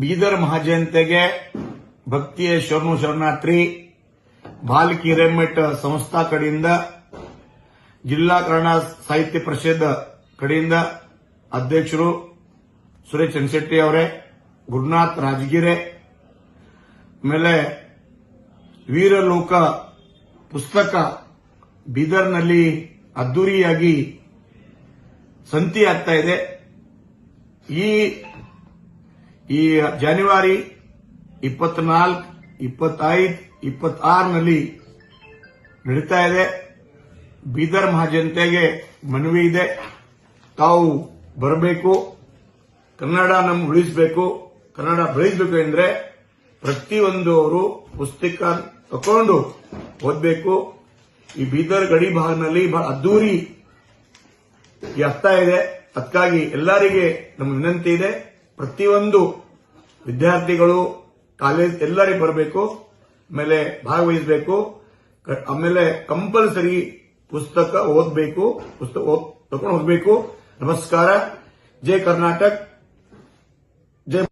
ಬೀದರ್ ಮಹಾಜಯಂತಿಗೆ ಭಕ್ತಿಯ ಶರಣು ಶರಣಾತ್ರಿ ಬಾಲಕಿ ಹಿರೇಮಠ ಸಂಸ್ಥಾ ಕಡೆಯಿಂದ ಜಿಲ್ಲಾ ಕನ್ನಡ ಸಾಹಿತ್ಯ ಪರಿಷತ್ ಕಡೆಯಿಂದ ಅಧ್ಯಕ್ಷರು ಸುರೇಶ್ ಚನ್ಶೆಟ್ಟಿ ಅವರೇ, ಗುರುನಾಥ್ ರಾಜಗಿರೆ, ಆಮೇಲೆ ವೀರಲೋಕ ಪುಸ್ತಕ ಬೀದರ್ನಲ್ಲಿ ಅದ್ದೂರಿಯಾಗಿ ಸಂತಿ ಆಗ್ತಾ ಇದೆ. ಈ ಈ ಜಾನ್ಯುವರಿ ಇಪ್ಪತ್ನಾಲ್ಕು, ಇಪ್ಪತ್ತೈದು ಇಪ್ಪತ್ತಾರನಲ್ಲಿ ನಡೀತಾ ಇದೆ. ಬೀದರ್ ಮಹಾಜನತೆಗೆ ಮನವಿ ಇದೆ. ತಾವು ಬರಬೇಕು. ಕನ್ನಡ ನಮ್ಗೆ ಉಳಿಸಬೇಕು. ಕನ್ನಡ ಬೆಳೆಸಬೇಕು ಅಂದ್ರೆ ಪ್ರತಿಯೊಂದು ಅವರು ಪುಸ್ತಕ ತಕೊಂಡು ಓದಬೇಕು. ಈ ಬೀದರ್ ಗಡಿ ಭಾಗದಲ್ಲಿ ಬಹಳ ಅದ್ದೂರಿ ಅರ್ಥ ಇದೆ. ಅದಕ್ಕಾಗಿ ಎಲ್ಲರಿಗೆ ನಮ್ಮ ವಿನಂತಿ ಇದೆ. ಪ್ರತಿಯೊಂದು ವಿದ್ಯಾರ್ಥಿಗಳು, ಕಾಲೇಜ್ ಎಲ್ಲರಿಗೆ ಬರಬೇಕು, ಆಮೇಲೆ ಭಾಗವಹಿಸಬೇಕು ಆಮೇಲೆ ಕಂಪಲ್ಸರಿ ಪುಸ್ತಕ ಓದಬೇಕು ಪುಸ್ತಕ ತಕೊಂಡು ಹೋಗ್ಬೇಕು. ನಮಸ್ಕಾರ. ಜೈ ಕರ್ನಾಟಕ. ಜೈ